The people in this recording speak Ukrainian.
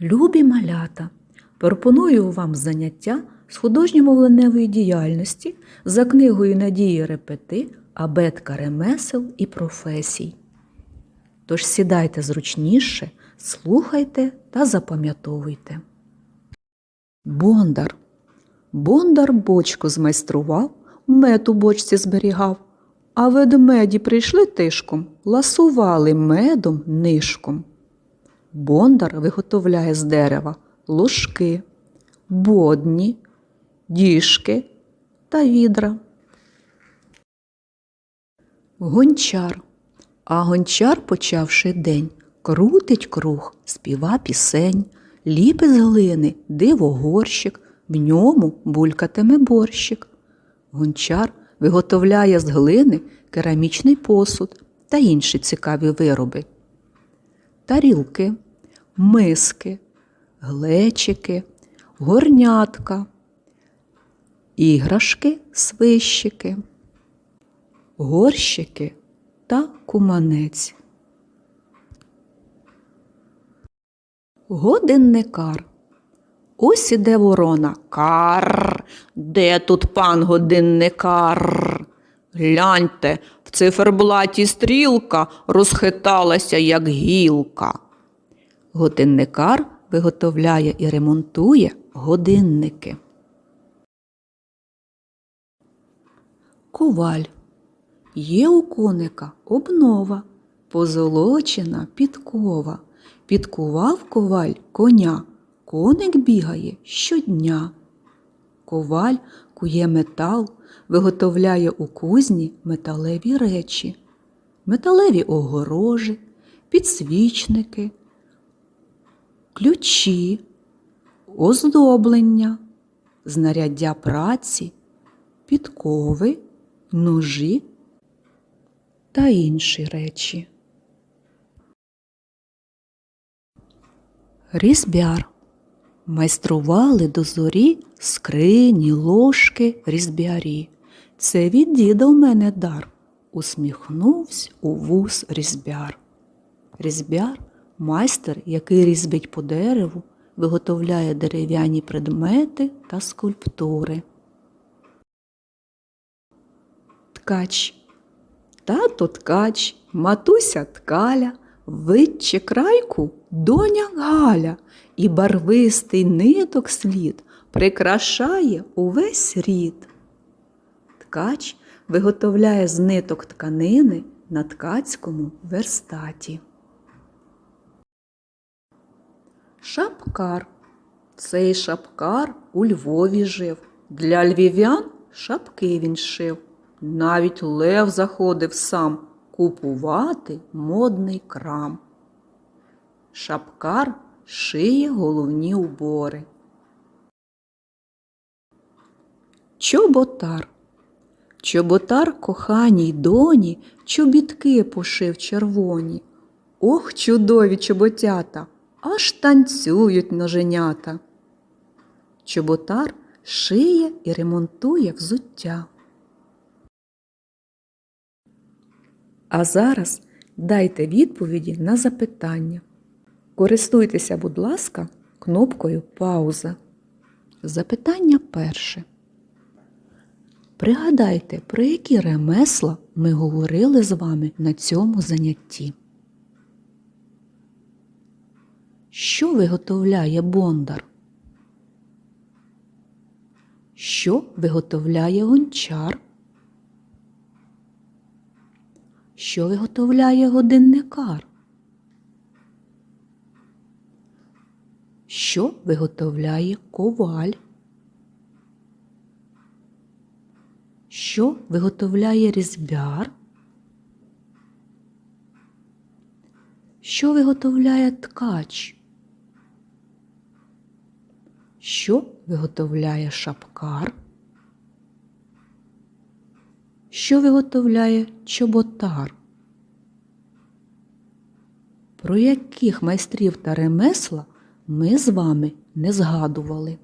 Любі малята, пропоную вам заняття з художньо-мовленевої діяльності за книгою Надії Репети Абетка ремесел і професій. Тож сідайте зручніше, слухайте та запам'ятовуйте. Бондар. Бондар бочку змайстрував, мед у бочці зберігав, а ведмеді прийшли тишком, ласували медом нишком. Бондар виготовляє з дерева ложки, бодні, діжки та відра. Гончар. А гончар, почавши день, крутить круг, співа пісень, ліпить з глини дивогорщик, в ньому булькатиме борщик. Гончар виготовляє з глини керамічний посуд та інші цікаві вироби. Тарілки, миски, глечики, горнятка, іграшки, свищики, горщики та куманець. Годинникар. Ось іде ворона. Кар. Де тут пан годинникар? Гляньте, в циферблаті стрілка розхиталася, як гілка. Годинникар виготовляє і ремонтує годинники. Коваль. Є у коника обнова, позолочена підкова. Підкував коваль коня, коник бігає щодня. Коваль кує метал, виготовляє у кузні металеві речі, металеві огорожі, підсвічники, ключі, оздоблення, знаряддя праці, підкови, ножі та інші речі. Різбяр. Майстрували до зорі скрині, ложки, різбярі. Це від діда в мене дар. Усміхнувся у вус різбяр. Різбяр майстер, який різьбить по дереву, виготовляє дерев'яні предмети та скульптури. Ткач. Тато ткач, матуся ткаля, витче крайку доня Галя, і барвистий ниток слід прикрашає увесь рід. Ткач виготовляє з ниток тканини на ткацькому верстаті. Шапкар. Цей шапкар у Львові жив. Для львів'ян шапки він шив. Навіть лев заходив сам купувати модний крам. Шапкар шиє головні убори. Чоботар. Чоботар коханій доні чобітки пошив червоні. Ох, чудові чоботята, аж танцюють ноженята. Чоботар шиє і ремонтує взуття. А зараз дайте відповіді на запитання. Користуйтеся, будь ласка, кнопкою Пауза. Запитання перше. Пригадайте, про які ремесла ми говорили з вами на цьому занятті. Що виготовляє бондар? Що виготовляє гончар? Що виготовляє годинникар? Що виготовляє коваль? Що виготовляє різьбяр? Що виготовляє ткач? Що виготовляє шапкар? Що виготовляє чоботар? Про яких майстрів та ремесла ми з вами не згадували?